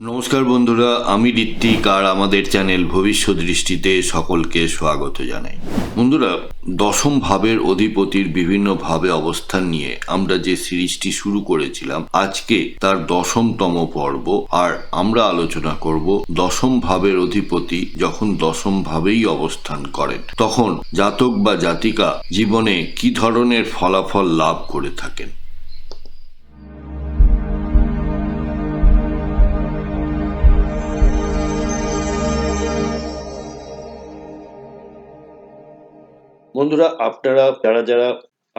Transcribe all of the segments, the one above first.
নমস্কার বন্ধুরা, আমি ঋত্বিক আর আমাদের চ্যানেল ভবিষ্যৎ দৃষ্টিতে সকলকে স্বাগত জানাই। বন্ধুরা, দশম ভাবের অধিপতির বিভিন্ন ভাবে অবস্থান নিয়ে আমরা যে সিরিজটি শুরু করেছিলাম, আজকে তার দশমতম পর্ব আর আমরা আলোচনা করব দশম ভাবের অধিপতি যখন দশম ভাবেই অবস্থান করেন, তখন জাতক বা জাতিকা জীবনে কি ধরনের ফলাফল লাভ করে থাকেন। বন্ধুরা, আপনারা, যারা যারা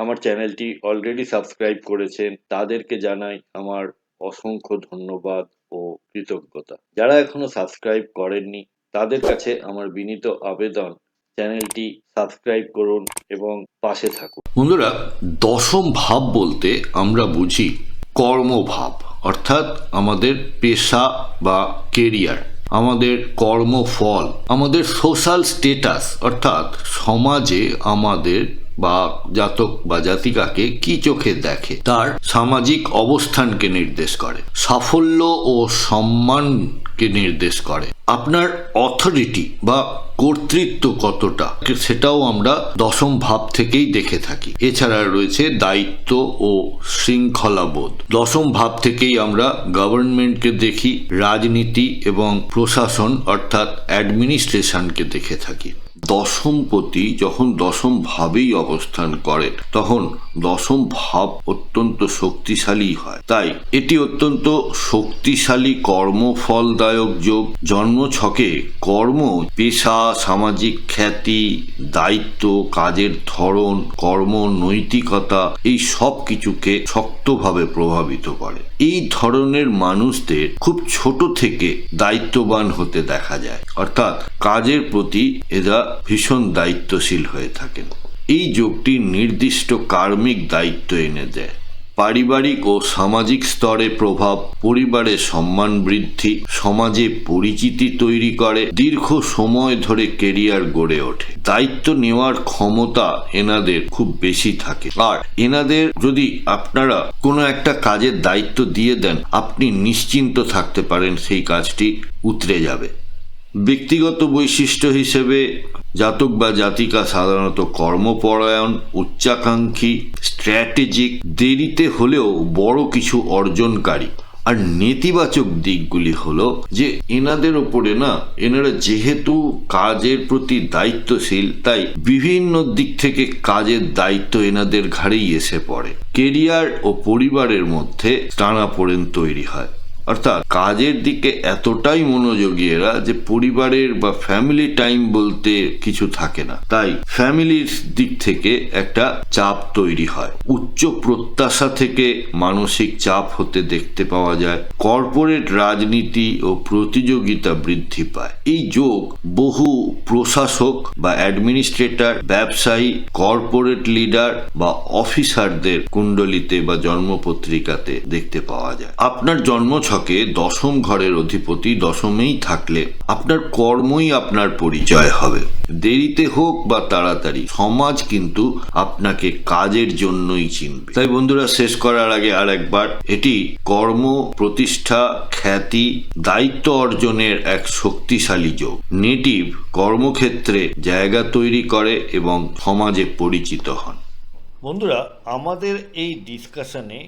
আমার চ্যানেলটি অলরেডি সাবস্ক্রাইব করেছেন, তাদেরকে জানাই আমার অসংখ্য ধন্যবাদ ও কৃতজ্ঞতা। যারা এখনও সাবস্ক্রাইব করেননি, তাদের কাছে আমার বিনীত আবেদন, চ্যানেলটি সাবস্ক্রাইব করুন এবং পাশে থাকুন। বন্ধুরা, দশম ভাব বলতে আমরা বুঝি কর্মভাব, অর্থাৎ আমাদের পেশা বা কেরিয়ার আমাদের কর্মফল, আমাদের সোশ্যাল স্টেটাস অর্থাৎ সমাজে আমাদের বা জাতক বা জাতিকাকে কি চোখে দেখে? তার সামাজিক অবস্থানকে নির্দেশ করে, সাফল্য ও সম্মানকে নির্দেশ করে। আপনার অথরিটি বা কর্তৃত্ব কতটা? সেটাও আমরা দশম ভাব থেকেই দেখে থাকি। এছাড়া রয়েছে দায়িত্ব ও শৃঙ্খলাবোধ। দশম ভাব থেকেই আমরা গভর্নমেন্টকে দেখি, রাজনীতি এবং প্রশাসন অর্থাৎ অ্যাডমিনিস্ট্রেশনকে দেখে থাকি। দশমপতি যখন দশম ভাবেই অবস্থান করেন তখন দশম ভাব অত্যন্ত শক্তিশালী হয়। তাই এটি অত্যন্ত শক্তিশালী কর্মফলদায়ক যোগ। জন্মছকে কর্ম, পেশা, সামাজিক খ্যাতি, দায়িত্ব, কাজের ধরন, কর্ম, নৈতিকতা এই সব কিছুকে শক্তভাবে প্রভাবিত করে। এই ধরনের মানুষদের খুব ছোট থেকে দায়িত্ববান হতে দেখা যায়। অর্থাৎ কাজের প্রতি এরা ভীষণ দায়িত্বশীল হয়ে থাকেন। এই যোগটি নির্দিষ্ট কার্মিক দায়িত্ব এনে দেয়। পারিবারিক ও সামাজিক স্তরে প্রভাব, পরিবারে সম্মান বৃদ্ধি, সমাজে পরিচিতি তৈরি করে, দীর্ঘ সময় ধরে কেরিয়ার গড়ে ওঠে। দায়িত্ব নেওয়ার ক্ষমতা এনাদের খুব বেশি থাকে। আর এনাদের যদি আপনারা কোনো একটা কাজের দায়িত্ব দিয়ে দেন, আপনি নিশ্চিন্ত থাকতে পারেন সেই কাজটি উতরে যাবে। ব্যক্তিগত বৈশিষ্ট্য হিসেবে জাতক বা জাতিকা সাধারণত কর্মপরায়ণ, উচ্চাকাঙ্ক্ষী স্ট্র্যাটেজিক দেরিতে হলেও বড় কিছু অর্জনকারী। আর নেতিবাচক দিকগুলি হলো যে এনাদের ওপরে না, এনারা যেহেতু কাজের প্রতি দায়িত্বশীল, তাই বিভিন্ন দিক থেকে কাজের দায়িত্ব এনাদের ঘাড়েই এসে পড়ে। কেরিয়ার ও পরিবারের মধ্যে টানাপোড়েন তৈরি হয়। অর্থাৎ কাজের দিকে এতটাই মনোযোগী এরা যে পরিবারের বা ফ্যামিলি টাইম বলতে কিছু থাকে না। তাই ফ্যামিলির দিক থেকে একটা চাপ তৈরি হয়। উচ্চ প্রত্যাশা থেকে মানসিক চাপ হতে দেখতে পাওয়া যায়। কর্পোরেট রাজনীতি ও প্রতিযোগিতা বৃদ্ধি পায়। এই যোগ বহু প্রশাসক বা অ্যাডমিনিস্ট্রেটর ব্যবসায়ী কর্পোরেট লিডার বা অফিসারদের কুণ্ডলিতে বা জন্মপত্রিকাতে দেখতে পাওয়া যায়। আপনার জন্ম ছকে দশম ঘরের অধিপতি দশমেই থাকলে আপনার কর্মই আপনার পরিচয় হবে। দেরিতে হোক বা তাড়াতাড়ি, সমাজ কিন্তু আপনাকে কাজের জন্যই চিনবে। তাই বন্ধুরা, শেষ করার আগে আর একবার এটি কর্ম, প্রতিষ্ঠা, খ্যাতি, দায়িত্ব অর্জনের এক শক্তিশালী যোগ। নেটিভ কর্মক্ষেত্রে জায়গা তৈরি করে এবং সমাজে পরিচিত হন। বন্ধুরা, আমাদের এই ডিসকাশনে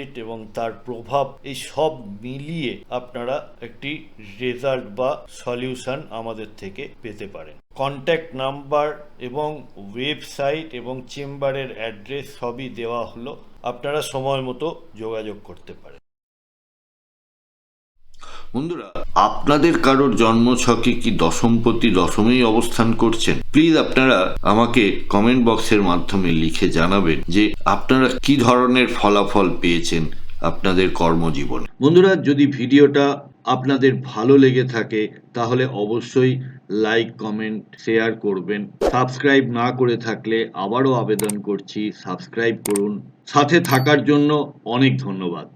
এবং তার প্রভাব, এই সব মিলিয়ে আপনারা একটি রেজাল্ট বা সলিউশন আমাদের থেকে পেতে পারেন। কন্ট্যাক্ট নাম্বার এবং ওয়েবসাইট এবং চেম্বারের অ্যাড্রেস সবই দেওয়া হলো। আপনারা সময় মতো যোগাযোগ করতে পারেন। বন্ধুরা, আপনাদের কারোর জন্ম ছকে কি দশমপতি দশমেই অবস্থান করছেন? প্লিজ আপনারা আমাকে কমেন্ট বক্সের মাধ্যমে লিখে জানাবেন যে আপনারা কি ধরনের ফলাফল পেয়েছেন আপনাদের কর্মজীবনে। বন্ধুরা, যদি ভিডিওটা আপনাদের ভালো লেগে থাকে, তাহলে অবশ্যই লাইক কমেন্ট শেয়ার করবেন। সাবস্ক্রাইব না করে থাকলে আবারও আবেদন করছি। সাবস্ক্রাইব করুন। সাথে থাকার জন্য অনেক ধন্যবাদ।